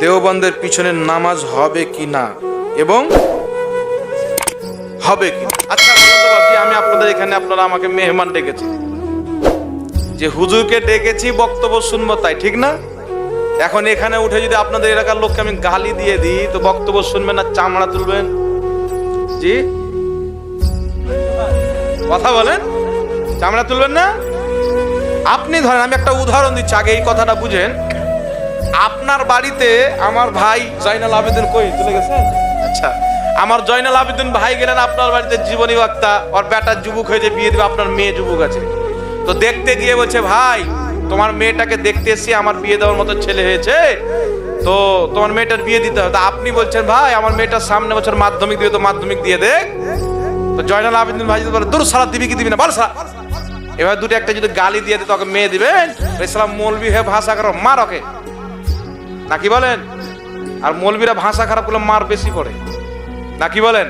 দেওবন্দের পিছনে নামাজ হবে কি না? এবং হবে কি আচ্ছা আমি আপনাদের এখানে আপনারা আমাকে মেহমান ডেকেছেন। যে হুজুরকে ডেকেছি, বক্তব্য শুনব তাই, ঠিক না? এখন এখানে উঠে যদি আপনাদের এলাকার লোককে আমি গালি দিয়ে দিই, তো বক্তব্য শুনবেন না, চামড়া তুলবেন? জি? কথা বলেন? চামড়া তুলবেন না? আপনি ধরেন, আমি একটা উদাহরণ দিচ্ছি, আগে এই কথাটা বুঝেন। আপনার বাড়িতে আমার ভাই জয়নাল আবেদন কই? চলে গেছেন আচ্ছা আমার জয়নাল আবেদন ভাই গেলেন আপনার বাড়িতে জীবনী বাক্তা ওর বেটার যুবক হয়েছে বিয়ে দিবে, আপনার মেয়ে যুবক আছে। তো দেখতে গিয়ে বলছে, ভাই, তোমার মেয়েটাকে দেখতে এসে আমার বিয়ে দেওয়ার মতো ছেলে হয়েছে। তো তোমার মেয়েটার বিয়ে দিতে হবে। আপনি বলছেন, ভাই, আমার মেয়েটার সামনে বছর মাধ্যমিক দিবে, তো মাধ্যমিক দিয়ে দেখ। তো জয়নাল আবেদিন ভাই বলে, দূর সারা দিবি কি দিবি না? বল সারা এবার দুটো একটা যদি গালি দিয়ে দিত ওকে মেয়ে দিবেন। ইসলাম মৌলবি হয়ে ভাষা খারাপ মার ওকে। নাকি বলেন? আর মৌলবীরা ভাষা খারাপ করলে মার বেশি পড়ে। নাকি বলেন?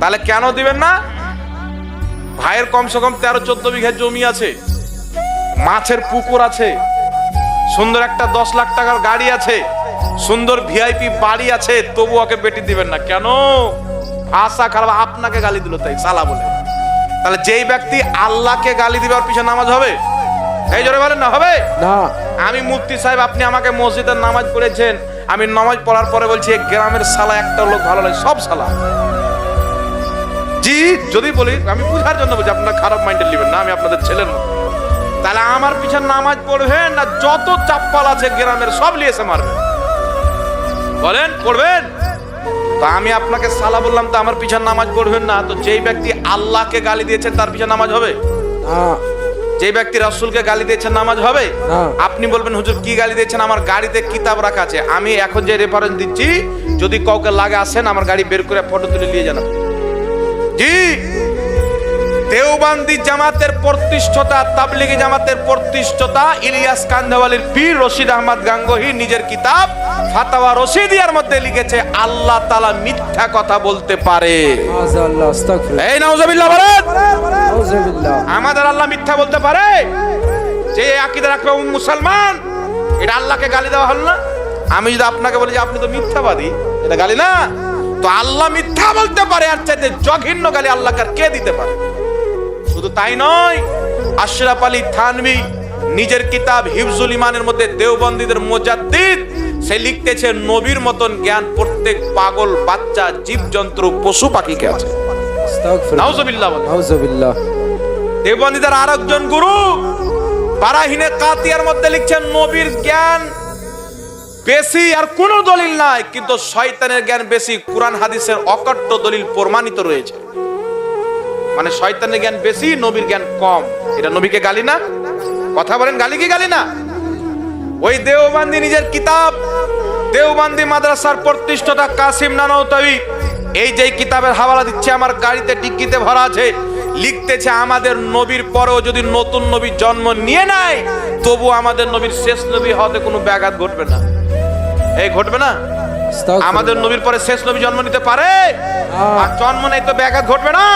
তাহলে কেন দিবেন না? ভাইয়ের কমসে কম তেরো চোদ্দ বিঘা জমি আছে। মাছের পুকুর আছে। সুন্দর একটা দশ লাখ টাকার গাড়ি আছে। সুন্দর ভিআইপি বাড়ি আছে। তবু ওকে বেটি দিবেন না। কেন? আশা খারাপ আপনাকে গালি দিল তাই সালা বলে। তাহলে যেই ব্যক্তি আল্লাহকে গালি দিবার পিছনে নামাজ হবে? এই জোরে বলেন না হবে? না। আমি মুফতি সাহেব, আপনি আমাকে মসজিদের নামাজ পড়েছেন। আমি নামাজ পড়ার পরে বলছি এই গ্রামের সালা একটা লোক ভালো লাগে, সব সালা জি, যদি বলি, আমি বুঝার জন্য বলছি, আপনার খারাপ মাইন্ডে নেবেন না, আমি আপনাদের ছেলের। তাহলে আমার পিছনে নামাজ পড়বেন না, যত চাপ্পাল আছে গ্রামের, সব লিয়েছে মারবেন। বলেন, পড়বেন? তো আমি আপনাকে সালা বললাম, তো আমার পিছনে নামাজ পড়বেন না, তো যেই ব্যক্তি আল্লাহকে গালি দিয়েছেন তার পিছনে নামাজ হবে? না। যে ব্যক্তি রাসূলকে গালি দিয়েছেন নামাজ হবে? আপনি বলবেন হুজুর কি গালি দিয়েছেন? আমার গাড়িতে কিতাব রাখা আছে। আমি এখন যে রেফারেন্স দিচ্ছি যদি কাউকে লাগে আসেন আমার গাড়ি বের করে ফটো তুলে নিয়ে জানাবেন জি। দেওবান্দি জামাতের প্রতিষ্ঠতা তাবলিগি জামাতের প্রতিষ্ঠতা ইলিয়াস কান্দাওয়ালির পীর রশিদ আহমদ গাঙ্গোহি নিজের কিতাব ফাতাওয়া রশিদিয়ার মধ্যে লিখেছে আল্লাহ তাআলা মিথ্যা কথা বলতে পারে। এই নাউজুবিল্লাহ বলেন। আমাদের আল্লাহ মিথ্যা বলতে পারে? যে আকিদা রাখবে ও মুসলমান এটা আল্লাহকে গালি দেওয়া হল না। আমি যদি আপনাকে বলি যে আপনি তো মিথ্যাবাদী এটা গালি না। তো আল্লাহ মিথ্যা বলতে পারে আর চাইতে জঘন্য গালি আল্লাহকে কে দিতে পারে? শুধু তাই নয় আশরাফ আলী থানভি নিজের কিতাব হিফজুল ইমানের মধ্যে দেওবন্দীদের মোজাদ্দিদ সে লিখতেছে নবীর মতন জ্ঞান প্রত্যেক পাগল বাচ্চা জীবজন্তু পশু পাখিকে আছে। আস্তাগফিরুল্লাহ। নাউজুবিল্লাহ বলেন। আউযুবিল্লাহ দেবন্দীদের আর একজন গুরু পারাহিনে কাতিয়ার মধ্যে লিখছেন নবীর জ্ঞান বেশি আর কোনো দলিল নাই কিন্তু শয়তানের জ্ঞান বেশি। কোরআন হাদিসের অকট্ট দলিল প্রমাণিত রয়েছে। মানে শয়তানের জ্ঞান বেশি, নবীর জ্ঞান কম। এটা নবীকে গালি না? কথা বলেন, গালি কি গালি না? ওই দেওবান্দি নিজের কিতাব, দেওবান্দি মাদ্রাসার প্রতিষ্ঠাতা কাসিম নানৌতাবি এই যে কিতাবের হাওয়ালা দিচ্ছে, আমার গাড়িতে ডিক্কিতে ভরা আছে, লিখতেছে, আমাদের নবীর পরেও যদি নতুন নবী জন্ম নিয়ে নেয় তবু আমাদের নবীর শেষ নবী হতে কোনো ব্যাঘাত ঘটবে না। এই ঘটবে না? আমাদের নবীর পরে শেষ নবী জন্ম নিতে পারে। আর জন্ম নেই তো ব্যাঘাত ঘটবে না।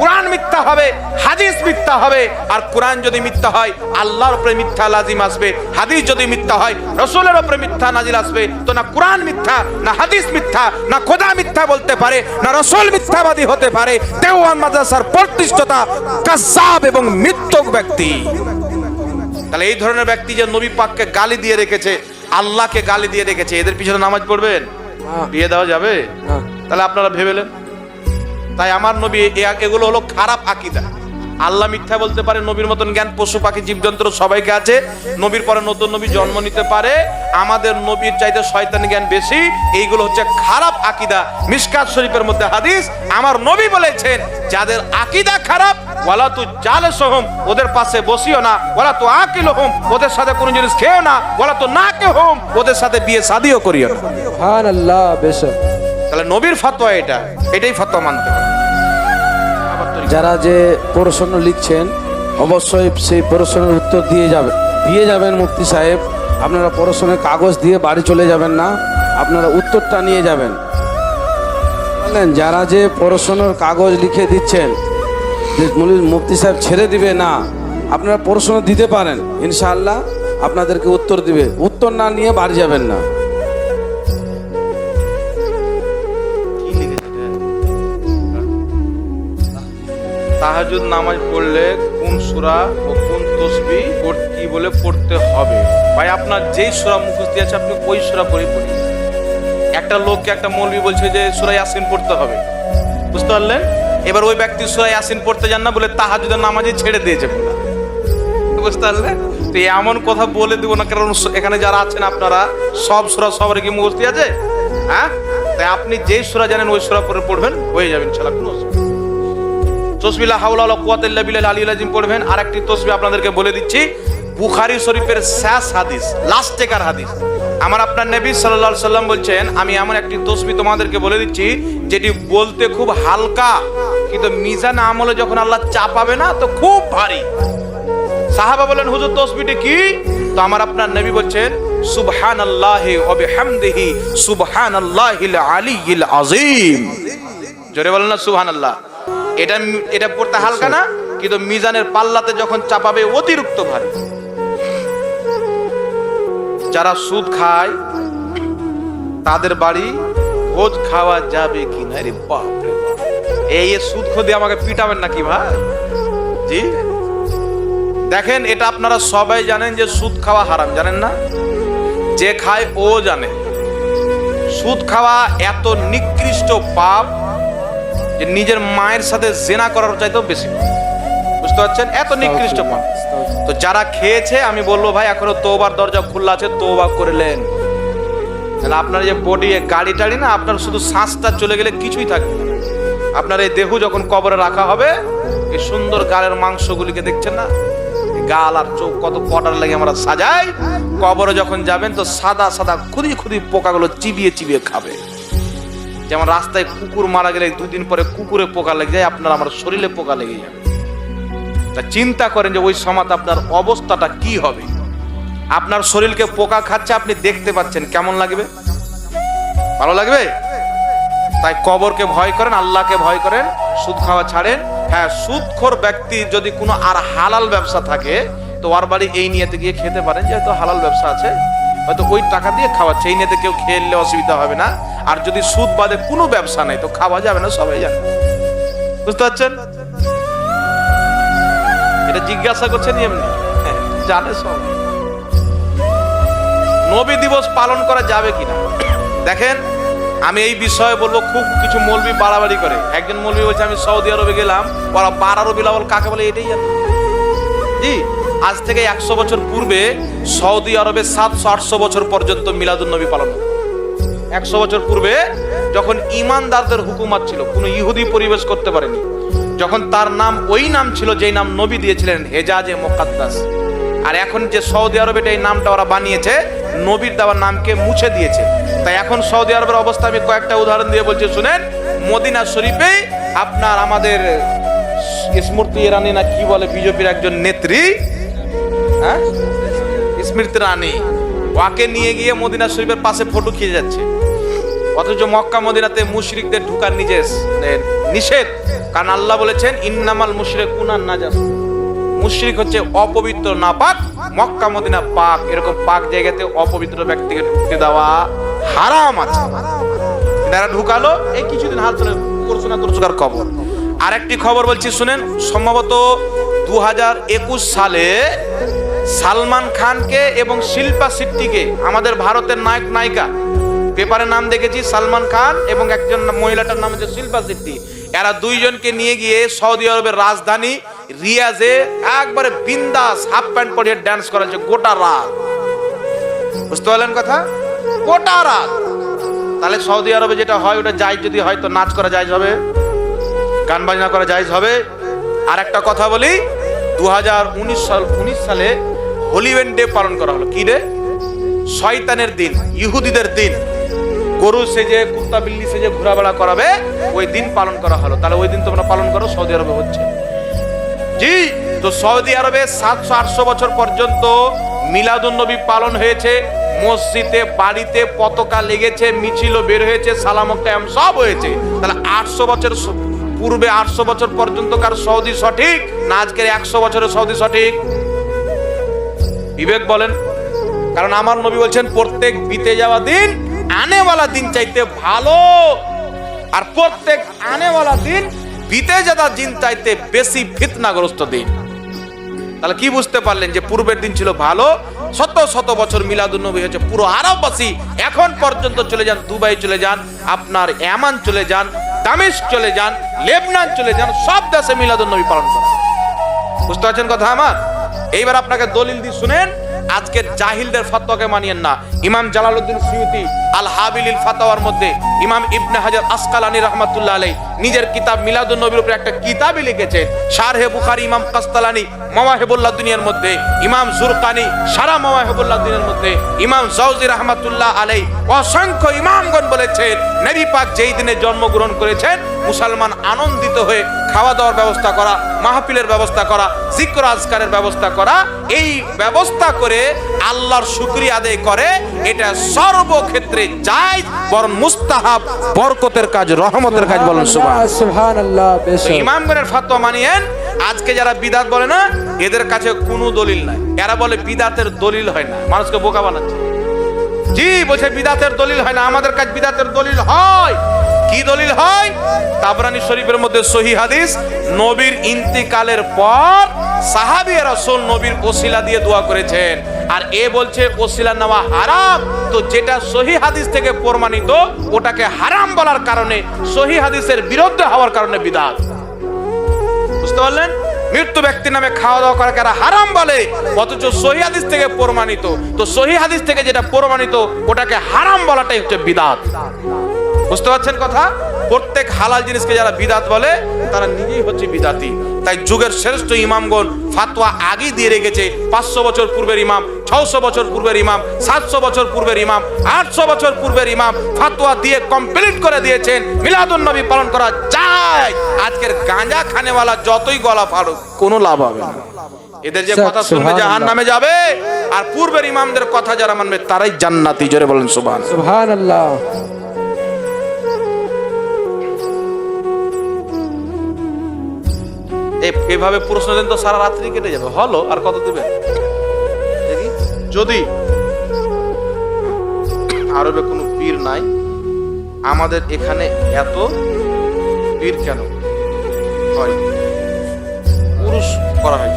কোরআন মিথ্যা হবে হাদিস মিথ্যা হবে। আর কোরআন যদি মিথ্যা হয় আল্লাহর উপরে মিথ্যা লাজিম আসবে। হাদিস যদি মিথ্যা হয় রসুলের উপরে মিথ্যা নাজিল আসবে। তো না কোরআন মিথ্যা না হাদিস মিথ্যা না খোদা মিথ্যা বলতে পারে না রসুল মিথ্যাবাদী হতে পারে। দেওয়ান মাদ্রাসার প্রতিষ্ঠতা কাসাব এবং মৃত্যুক ব্যক্তি। তাহলে এই ধরনের ব্যক্তি যে নবী পাককে গালি দিয়ে রেখেছে আল্লাহকে গালি দিয়ে রেখেছে এদের পিছনে নামাজ পড়বেন। বিয়ে দেওয়া যাবে? না তাহলে আপনারা ভেবেলেন তাই আমার নবী এগুলো হলো খারাপ আকিদা। আল্লাহ মিথ্যা বলতে পারে নবীর মতন জ্ঞান পশু পাখি জীবজন্তু সবাইকে আছে। নবীর পরে নতুন নবী জন্ম নিতে পারে। আমাদের নবীর চাইতে শয়তান জ্ঞান বেশি। এইগুলো হচ্ছে খারাপ আকিদা। মিসকাত শরীফের মধ্যে হাদিস আমার নবী বলেছেন যাদের আকিদা খারাপ ওয়ালা তু জালে সোহম ওদের পাশে বসিও না। ওয়ালা তু আকিল হোম ওদের সাথে কোনো জিনিস খেও না। ওয়ালা তো না কে হোম ওদের সাথে বিয়ে শাদিও করিও না। তাহলে নবীর ফতোয়া এটা। এটাই ফতোয়া মানতে হবে। যারা যে প্রশ্ন লিখছেন, অবশ্যই সেই প্রশ্নের উত্তর দিয়ে যাবেন দিয়ে যাবেন মুফতি সাহেব। আপনারা প্রশ্নের কাগজ দিয়ে বাড়ি চলে যাবেন না, আপনারা উত্তরটা নিয়ে যাবেন। যারা যে প্রশ্নের কাগজ লিখে দিচ্ছেন মুফতি সাহেব ছেড়ে দিবে না, আপনারা প্রশ্ন দিতে পারেন। ইনশাআল্লাহ আপনাদেরকে উত্তর দিবে। উত্তর না নিয়ে বাড়ি যাবেন না। তাহাজুদ নামাজ পড়লে কোন সুরা ও কোন তসবি কি বলে পড়তে হবে? ভাই, আপনার যেই সুরা মুখস্থ আছে, আপনি ওই সুরা পড়ে পড়ি একটা লোককে একটা মৌলবি বলছে যে, সূরা ইয়াসিন পড়তে হবে। বুঝতে পারলেন? এবার ওই ব্যক্তি সূরা ইয়াসিন পড়তে যান না, বলে তাহাজুদের নামাজে ছেড়ে দিয়েছে পুরা। বুঝতে পারলেন? তো এমন কথা বলে দিব না, কারণ এখানে যারা আছেন আপনারা, সব সুরা সবার কি মুখস্থ আছে? হ্যাঁ? তাই আপনি যেই সুরা জানেন, ওই সুরা পরে পড়বেন, হয়ে যাবেন ইনশাআল্লাহ, কোনো। তসবিলা হাউলা ওয়ালা কুওয়াতিল্লা বিল্লাহ আলী আজিম পড়বেন। আর একটি তসবি আপনাদেরকে বলে দিচ্ছি। বুখারী শরীফের শেষ হাদিস লাস্ট টেকার হাদিস। আমার আপনার নবী আলাইহি সাল্লাম বলছেন, আমি এমন একটি তসবি তোমাদেরকে বলে দিচ্ছি, যেটি বলতে খুব হালকা, কিন্তু মিজান আমলে যখন আল্লাহ চাপাবে না, তো খুব ভারী। সাহাবা বলেন, হুজুর, তসবিটি কি? তো আমার আপনার নবী বলছেন সুবহান আল্লাহ ওবিহামদিহি সুবহান আল্লাহিল আলিয়িল আযীম। জোরে বলেন না সুবহান আল্লাহ এটা এটা পড়তে হালকা না? কিন্তু মিজানের পাল্লাতে যখন চাপাবে, অতিরিক্ত ভারী। যারা সুদ খায়, তাদের বাড়ি ভোজ খাওয়া যাবে কি না? রে বাপ। রে। এই সুদ খোদে আমাকে পিটাবেন নাকি ভাই? জি? দেখেন, এটা আপনারা সবাই জানেন যে সুদ খাওয়া হারাম, জানেন না? যে খায়, ও জানে। সুদ খাওয়া এত নিকৃষ্ট পাপ যে নিজের মায়ের সাথে জেনা করার চাইতেও বেশি। বুঝতে পারছেন? এত নিকৃষ্ট পাপ তো যারা খেয়েছে, আমি বলব ভাই, এখনও তোবার দরজা খোলা আছে তোবা করলেন তাহলে আপনার যে বডি গাড়ি টাড়ি না, আপনার শুধু শ্বাসটা চলে গেলে কিছুই থাকবে না। আপনার এই দেহ যখন কবরে রাখা হবে, এই সুন্দর গালের মাংসগুলিকে দেখছেন না? গাল আর চোখ কত পটার লাগে আমরা সাজাই। কবরে যখন যাবেন, তো সাদা সাদা খুদি খুদি পোকাগুলো চিবিয়ে চিবিয়ে খাবে। যেমন রাস্তায় কুকুর মারা গেলে দুদিন পরে কুকুরে পোকা লেগে যায়, আপনার আমার শরীরে পোকা লেগে যাবে তা চিন্তা করেন যে ওই সমাজ আপনার অবস্থাটা কি হবে? আপনার শরীরকে পোকা খাচ্ছে, আপনি দেখতে পাচ্ছেন, কেমন লাগবে? ভালো লাগবে? তাই কবরকে ভয় করেন, আল্লাহকে ভয় করেন, সুদ খাওয়া ছাড়েন। হ্যাঁ সুদখোর ব্যক্তি যদি কোনো আর হালাল ব্যবসা থাকে, তো ওর বাড়ি এই নিয়েতে গিয়ে খেতে পারেন, যেহেতু হালাল ব্যবসা আছে। হয়তো ওই টাকা দিয়ে খাওয়াচ্ছে এই নিয়েতে কেউ খেললে অসুবিধা হবে না। আর যদি সুদ বাদে কোনো ব্যবসা নেই তো খাওয়া যাবে না সবাই জানে বুঝতে পারছেন? এটা জিজ্ঞাসা করছেন এমনি? হ্যাঁ, জানে সব। নবী দিবস পালন করা যাবে কিনা? দেখেন আমি এই বিষয়ে বলব খুব কিছু মৌলবি বাড়াবাড়ি করে। একজন মৌলবি বলছে আমি সৌদি আরবে গেলাম ওরা বারা রবি লাওয়াল কাকে বলে এটাই জানে জি? আজ থেকে একশো বছর পূর্বে সৌদি আরবে সাতশো আটশো বছর পর্যন্ত মিলাদুন নবী পালন একশো বছর পূর্বে যখন ইমানদারদের হুকুমাত ছিল, কোনো ইহুদি পরিবেশ করতে পারেনি, যখন তার নাম, ওই নাম ছিল যেই নাম নবী দিয়েছিলেন, হেজাজে মোকাদ্দাস। আর এখন যে সৌদি আরবে এই নামটা ওরা বানিয়েছে, নবীর দেওয়ার নামকে মুছে দিয়েছে। তাই এখন সৌদি আরবের অবস্থা, আমি কয়েকটা উদাহরণ দিয়ে বলছি, শুনেন, মদিনা শরীফে আপনার আমাদের স্মৃতি ইরানি না কি বলে বিজেপির একজন নেত্রী হ্যাঁ? স্মৃতি রানী, ওয়াকে নিয়ে গিয়ে মদিনা শরীফের পাশে ফটো খেয়ে যাচ্ছে। অথচ মক্কা মদিনাতে মুশরিকদের ঢুকার নিজেস মানে নিষেধ, কারণ আল্লাহ বলেছেন, ইন্নামাল মুশরিক কুনান নাজাস। মুশরিক হচ্ছে অপবিত্র নাপাক, মক্কা মদিনা পাক, এরকম পাক জায়গাতে অপবিত্র ব্যক্তিকে ঢুকতে দেওয়া হারাম আছে। যারা ঢুকালো, এই কিছুদিন হাত ধরে করছুনা তুরসুকার খবর আরেকটি খবর বলছি, শুনেন, সম্ভবত দু হাজার একুশ সালে সালমান খানকে এবং শিল্পা সিট্টিকে আমাদের ভারতের নায়ক নায়িকা। পেপারে নাম দেখেছি, সালমান খান এবং একজন মহিলাটার নাম হচ্ছে শিল্পা সিট্টি এরা দুইজনকে নিয়ে গিয়ে সৌদি আরবের রাজধানী রিয়াজে একবারে বিন্দাস হাফ প্যান্ট পরিয়ে ড্যান্স করাচ্ছে, গোটা রাত। বুঝতে পারলেন কথা? গোটা রাত। তাহলে সৌদি আরবে যেটা হয়, ওটা যাই যদি হয় তো নাচ করা যায় হবে, গান বাজনা করা যায় হবে। আর একটা কথা বলি দু হাজার উনিশ সাল উনিশ সালে হোলিওয়েন ডে পালন করা হলো। কি রে? শয়তানের দিন, ইহুদিদের দিন। গরু সেজে কুত্তা বিল্লি সেজে ঘোরাবেড়া করাবে, ওই দিন পালন করা হলো। তাহলে ওই দিন তোমরা পালন করো, সৌদি আরবে হচ্ছে। জি, তো সৌদি আরবে সাতশো আটশো বছর পর্যন্ত মিলাদুন নবী পালন হয়েছে। মসজিদে, বাড়িতে পতাকা লেগেছে মিছিল বের হয়েছে, সালাম কায়াম সব হয়েছে। তাহলে আটশো বছর পূর্বে আটশো বছর পর্যন্ত কার সৌদি সঠিক, না আজকের একশো বছরের সৌদি সঠিক? বিবেক বলেন। কারণ আমার নবী বলছেন, প্রত্যেক বিতে যাওয়া দিন আনেওয়ালা দিন চাইতে ভালো। আর প্রত্যেক আনেওয়ালা দিন বিতে যাওয়া দিন চাইতে বেশি ফিতনাগ্রস্ত দিন। তাহলে কি বুঝতে পারলেন যে পূর্বের দিন ছিল ভালো? শত শত বছর মিলাদুন নবী হচ্ছে পুরো আরববাসী। এখন পর্যন্ত চলে যান, দুবাই চলে যান, আপনার এমান চলে যান দামেস্ক চলে যান, লেবনান চলে যান, সব দেশে মিলাদুন নবী পালন করা হয়। বুঝতে পারছেন কথা আমার? এইবার আপনাকে দলিল দিয়ে শুনেন। আজকের জাহিলদের ফতোয়াকে মানিয়েন না। ইমাম জালালউদ্দিন সিউতি আল হাবিলিল ফাতাওয়ার মধ্যে ইমাম ইবনে হাজার আসকালানি রহমাতুল্লাহ আলাই নিজের কিতাব মিলাদুন নবীর উপরে একটা কিতাবই লিখেছেন। শারহে বুখারী, ইমাম কাস্তালানি মাওয়াহিবুল্লাহ দুনিয়ার মধ্যে, ইমাম জুরকানি সারা মাওয়াহিবুল্লাহ দুনিয়ার মধ্যে, ইমাম জাউজি রহমাতুল্লাহ আলাই অসংখ্য ইমামগণ বলেছেন, নবী পাক যেই দিনে জন্মগ্রহণ করেছেন, মুসলমান আনন্দিত হয়ে খাওয়া দাওয়ার ব্যবস্থা করা, মাহফিলের ব্যবস্থা করা, জিক্র আজকারের ব্যবস্থা করা, এই ব্যবস্থা করে আল্লাহর শুক্রিয়া আদায় করে এটা সর্বক্ষেত্রে যায় বরং মুস্তাহাব বরকতের কাজ রহমতের কাজ বলেন সুবহান সুবহান। আল্লাহ বেশ ইমামগণের ফতোয়া মানিয়েন আজকে যারা বিদাত বলে না এদের কাছে কোনো দলিল নাই। এরা বলে বিদাতের দলিল হয় না। মানুষকে বোকা বানাচ্ছে। জি, বলছে, বিদাতের দলিল হয় না, আমাদের কাছে বিদাতের দলিল হয়। কি দলিল হয়? তাবরানি শরীফের মধ্যে সহি হাদিস, নবীর ইন্তিকালের পর সাহাবী রাসূল নবীর ওসিলা দিয়ে দোয়া করেছেন। আর এ বলছে, ওসিলা নেওয়া হারাম। তো যেটা সহি হাদিস থেকে প্রমাণিত, ওটাকে হারাম বলার কারণে সহি হাদিসের বিরুদ্ধে হওয়ার কারণে বিদাত। বুঝতে পারলেন? মৃত্যু ব্যক্তির নামে খাওয়া দাওয়া করা কারা হারাম বলে। অথচ সহি হাদিস থেকে প্রমাণিত। তো সহি হাদিস থেকে যেটা প্রমাণিত, ওটাকে হারাম বলাটাই হচ্ছে বিদাত। বুঝতে পারছেন কথা? প্রত্যেক হালাল জিনিসকে যারা বিদাত বলে তারা নিজেই হচ্ছে বিদাতি। তাই যুগের শ্রেষ্ঠ ইমামগণ ফাতোয়া আগেই দিয়ে রেখেছে পাঁচশো বছর পূর্বের ইমাম ছশো বছর পূর্বের ইমাম সাতশো বছর পূর্বের ইমাম আটশো বছর পূর্বের ইমাম ফাতোয়া দিয়ে কমপ্লিট করে দিয়েছেন। মিলাদুন নবী পালন করা যায়। আজকের গাঁজা খানেওয়ালা যতই গলা ফাড়ুক কোনো লাভ হবে না। এদের যে কথা শুনবে জাহান নামে যাবে আর পূর্বের ইমামদের কথা যারা মানবে তারাই জান্নাতি। জোরে বলেন সুবহান সুবহান এভাবে প্রশ্ন দেন তো সারা রাত্রি কেটে যাবে। হলো, আর কত দিবেন দেখি। যদি আরবে কোনো পীর নাই, আমাদের এখানে এত পীর কেন? হয়। পুরুষ করা হয়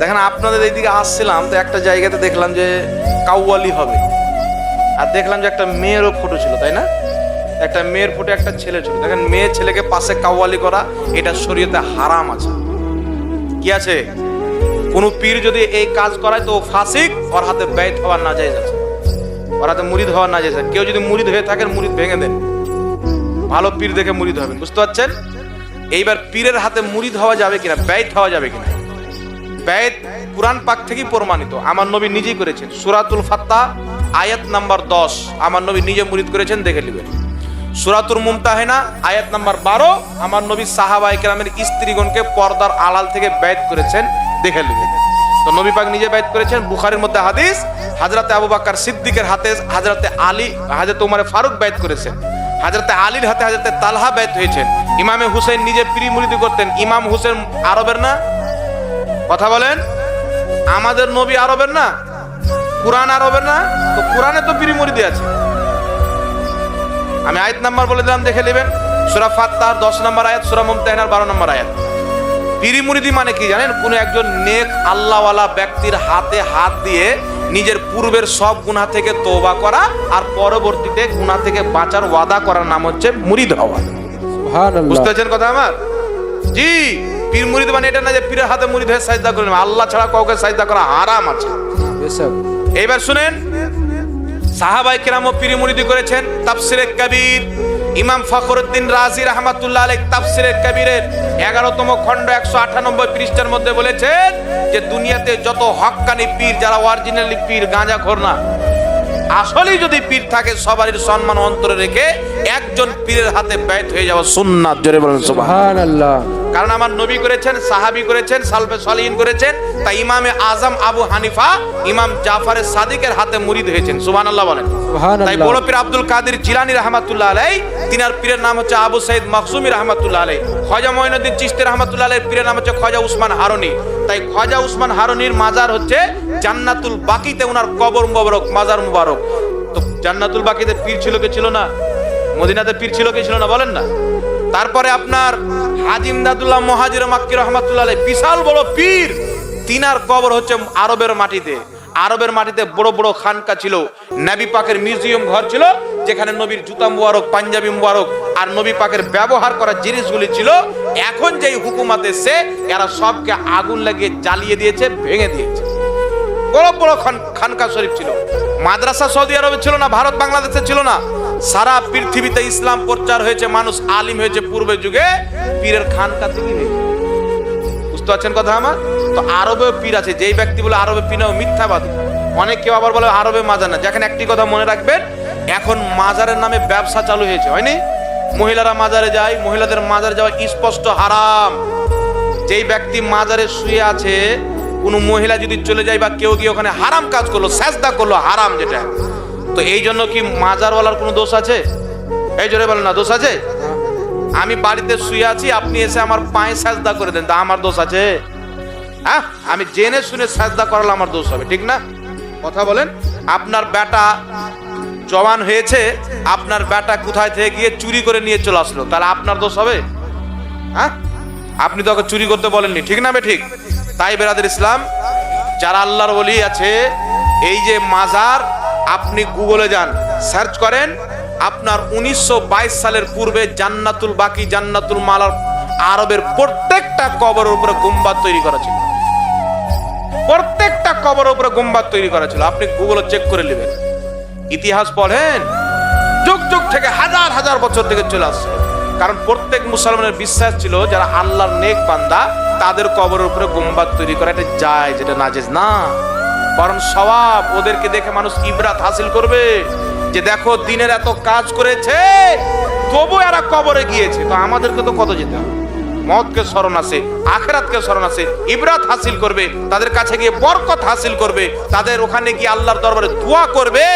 দেখেন, আপনাদের এইদিকে আসছিলাম, তো একটা জায়গাতে দেখলাম যে কাউয়ালি হবে। আর দেখলাম যে একটা মেয়েরও ফটো ছিল, তাই না? একটা মেয়ের ফটো একটা ছেলে ছিল দেখেন, মেয়ে ছেলেকে পাশে কাওয়ালি করা, এটা শরীয়তে হারাম আছে। কি আছে? কোন পীর যদি এই কাজ করায় তো ফাসিক, ওর হাতে ব্যয় হওয়ার না যায় আছে। ওর হাতে মুরিদ হওয়ার না যায় কেউ যদি মুরিদ হয়ে থাকেন মুরিদ ভেঙে দেন। ভালো পীর দেখে মুরিদ হবেন বুঝতে পারছেন? এইবার পীরের হাতে মুরিদ হওয়া যাবে কিনা ব্যয় হওয়া যাবে কিনা? ব্যয় কোরআন পাক থেকেই প্রমাণিত। আমার নবী নিজেই করেছেন। সুরাতুল ফাত্তা, আয়াত নাম্বার দশ। আমার নবী নিজে মুরিদ করেছেন, দেখে নেবেন। সুরাতুল মুমতাহেনা, আয়াত নাম্বার বারো, আমার নবী সাহাবা একরামের স্ত্রীগণকে পর্দার আড়াল থেকে ব্যয় করেছেন, দেখে নেবেন তো নবী পাক নিজে ব্যয় করেছেন, বুখারের মধ্যে হাদিস, হাজরাতে আবু বাক্কার সিদ্দিকের হাতে, হাজরাতে আলী, হাজরত উমারে ফারুক ব্যয় করেছেন। হাজরতে আলীর হাতে হাজরতে তালহা ব্যয় হয়েছেন ইমামে হুসেন নিজে প্রি মুরিদি করতেন। ইমাম হুসেন আরবের না? কথা বলেন। আমাদের নবী আরবের না? কোরআন আরবের না? তো কোরআনে তো পিরি মুরিদি আছে। আমি আয়াত নাম্বার বলে দিলাম দেখে নেবেন। সুরা ফাত্তার দশ নম্বর আয়াত সুরা মুমতাহিনার বারো নম্বর আয়াত। পিরি মুরিদি মানে কি জানেন? কোন একজন নেক আল্লাহওয়ালা ব্যক্তির হাতে হাত দিয়ে নিজের পূর্বের সব গুনাহ থেকে তোবা করা আর পরবর্তীতে গুনাহ থেকে বাঁচার ওয়াদা করার নাম হচ্ছে মুরিদ হওয়া। বুঝতে পারছেন কথা আমার? জি পীর মুরিদ মানে এটা না যে পীরের হাতে মুরিদ হয়ে সাজদা করে আল্লাহ ছাড়া কাউকে সাজদা করা হারাম আছে। এইবার শুনেন সাহাবাই কেরামও পীর মুরিদি করেছেন তাফসিরে কবির। ইমাম ফখরুদ্দিন রাজি রহমাতুল্লাহ আলাইহ তাফসিরে কবিরের এগারোতম খণ্ড একশো আটানব্বই পৃষ্ঠার মধ্যে বলেছেন যে, দুনিয়াতে যত হক্কানি পীর, যারা অরিজিনালি পীর, গাঁজা খোর না। আসলেই যদি পীর থাকে, সবারই সম্মান অন্তরে রেখে একজন পীরের হাতে ব্যয় হয়ে যাওয়া সুন্নাত। জোরে বলেন সুবহান সুবহান আল্লাহ কারণ আমার নবী করেছেন সাহাবি করেছেন সালফে সালিহিন করেছেন তাই ইমামে আজম আবু হানিফা ইমাম জাফারে সাদিকের হাতে মুরিদ হয়েছেন সুবহানাল্লাহ বলেন। তাই বড় পীর আব্দুল কাদের জিলানি রহমাতুল্লাহ আলাই তিনার পীরের নাম হচ্ছে আবু সাইদ মখসুমি রহমাতুল্লাহ আলাই খজা মঈনুদ্দিন চিশতি রহমাতুল্লাহ আলাই পীরের নাম হচ্ছে খজা উসমান হারুনি। তাই খজা উসমান হারুনির মাজার হচ্ছে জান্নাতুল বাকিতে ওনার কবর মুবারক মাজার মুবারক। তো জান্নাতুল বাকিতে পীর ছিল কে ছিল না? মদিনাতে পীর ছিল কে ছিল না বলেন না? তারপরে আপনার হাজিম দাদুল্লাহ মহাজির মাক্কি রহমাতুল্লাহ বিশাল বড় পীর। তিনার কবর হচ্ছে আরবের মাটিতে। আরবের মাটিতে বড় বড় খানকা ছিল। নবী পাকের মিউজিয়াম ঘর ছিল, যেখানে নবীর জুতা মুবারক, পাঞ্জাবি মুবারক আর নবী পাকের ব্যবহার করা জিনিসগুলি ছিল। এখন যেই হুকুমাত এসে এরা সবকে আগুন লাগিয়ে জ্বালিয়ে দিয়েছে, ভেঙে দিয়েছে। বড় বড় খান- খানকা শরীফ ছিল। মাদ্রাসা সৌদি আরবে ছিল না, ভারত বাংলাদেশে ছিল না। সারা পৃথিবীতে ইসলাম প্রচার হয়েছে, মানুষ আলিম হয়েছে, পূর্বে যুগে পীরের খানকা থেকে বুঝতে পারছেন কথা আমার? তো আরবে পীর আছে, যেই ব্যক্তি বলে আরবে পীর না ও মিথ্যাবাদী। অনেক কেউ আবার বলে আরবে মাজার না। যেখানে একটি কথা মনে রাখবেন, এখন মাজারের নামে ব্যবসা চালু হয়েছে, হয়নি? মহিলারা মাজারে যায়, মহিলাদের মাজারে যাওয়া স্পষ্ট হারাম। যেই ব্যক্তি মাজারে শুয়ে আছে কোনো মহিলা যদি চলে যায় বা কেউ গিয়ে ওখানে হারাম কাজ করল, সেজদা করল, হারাম যেটা। তো এই জন্য কি মাজারওয়ালার কোনো দোষ আছে? এই জোরে বলেন না, দোষ আছে? আমি বাড়িতে শুয়ে আছি, আপনি এসে আমার পায়ে সাজদা করে দেন, তা আমার দোষ আছে? হ্যাঁ আমি জেনে শুনে সাজদা করালে আমার দোষ হবে, ঠিক না? কথা বলেন, আপনার বেটা জওয়ান হয়েছে, আপনার বেটা কোথায় থেকে গিয়ে চুরি করে নিয়ে চলে আসলো, তাহলে আপনার দোষ হবে? হ্যাঁ আপনি তো ওকে চুরি করতে বলেননি, ঠিক না বে ঠিক? তাই বেরাদের ইসলাম, যারা আল্লাহর বলি আছে, এই যে মাজার, আপনি গুগলে যান, সার্চ করেন, আপনার উনিশশো বাইশ সালের পূর্বে জান্নাতুল বাকি, জান্নাতুল মালার আরবের প্রত্যেকটা কবরের উপরে গুম্বাদ তৈরি করা ছিল। প্রত্যেকটা কবরের উপরে গুম্বাদ তৈরি করা ছিল। আপনি গুগলে চেক করে নেবেন। ইতিহাস পড়েন, যুগ যুগ থেকে হাজার হাজার বছর থেকে চলে আসছে কারণ প্রত্যেক মুসলমানের বিশ্বাস ছিল, যারা আল্লাহর নেক বান্দা তাদের কবরের উপরে গোমবাদ তৈরি করা এটা যায় যেটা নাজেজ না। বরং সবাব ওদেরকে দেখে মানুষ ইবরাত হাসিল করবে যে দেখো দিনের এত কাজ করেছে, তবু এরা কবরে গিয়েছে। তো আমাদেরকে তো কত যেতে হবে? মতকে স্মরণ আছে, আখেরাতকে স্মরণ আছে। ইবরাত হাসিল করবে, তাদের কাছে গিয়ে বরকত হাসিল করবে, তাদের ওখানে গিয়ে আল্লাহর দরবারে দোয়া করবে।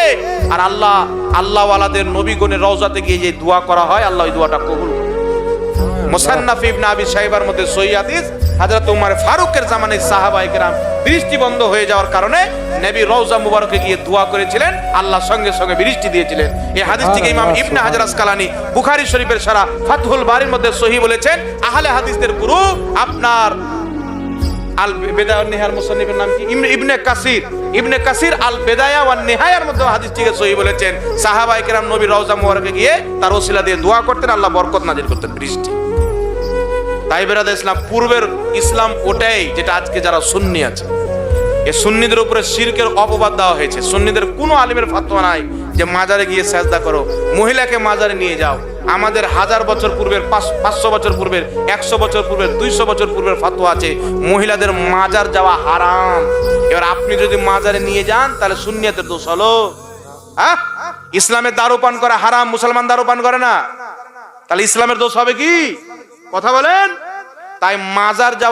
আর আল্লাহ, আল্লাহওয়ালাদের নবীগণের রওজাতে গিয়ে যে দোয়া করা হয়, আল্লাহ ওই দোয়াটা কবুল মুসান্নাফ ইবনে আবি সাহেবার মধ্যে সহি হাদিস হযরত উমর ফারুকের জামানায় সাহাবায়ে কেরাম বৃষ্টি বন্ধ হয়ে যাওয়ার কারণে নবী রওজা মুবারকে গিয়ে দোয়া করেছিলেন আল্লাহ সঙ্গে সঙ্গে বৃষ্টি দিয়েছিলেন। এই হাদিসটিকে ইমাম ইবনে হাজার আসকালানি বুখারী শরীফের সারা ফাতহুল বারির মধ্যে সহি বলেছেন আহলে হাদিসদের গুরু আপনার আল বেদায়া নেহার মুসান্নিফের নাম কি? ইবনে- ইবনে কাসির ইবনে কাসির আল বেদায়া ওয়ান নেহায়ার মধ্যে হাদিসটিকে সহি বলেছেন। সাহাবায়ে কেরাম নবী রওজা মুবারকে গিয়ে তার ওসিলা দিয়ে দোয়া করতেন আল্লাহ বরকত নাজিল করতেন বৃষ্টি। তাই বেরাদ ইসলাম, পূর্বের ইসলাম ওটাই যেটা আজকে যারা সুন্নি আছে। এ সুন্নিদের উপরে শিরকের অপবাদ দেওয়া হয়েছে। সুন্নিদের কোনো আলিমের ফাতোয়া নাই যে মাজারে গিয়ে সেজদা করো, মহিলাকে মাজারে নিয়ে যাও। আমাদের হাজার বছর পূর্বের, পাঁচ- পাঁচশো বছর পূর্বের, একশো বছর পূর্বের, দুইশো বছর পূর্বের ফাতোয়া আছে। মহিলাদের মাজার যাওয়া হারাম। এবার আপনি যদি মাজারে নিয়ে যান, তাহলে সুন্নিয়াতের দোষ হলো। হ্যাঁ? ইসলামের দারু পান করা হারাম, মুসলমান দারু পান করে না। তাহলে ইসলামের দোষ হবে কি? কথা বলেন? তাই মাজার যাওয়া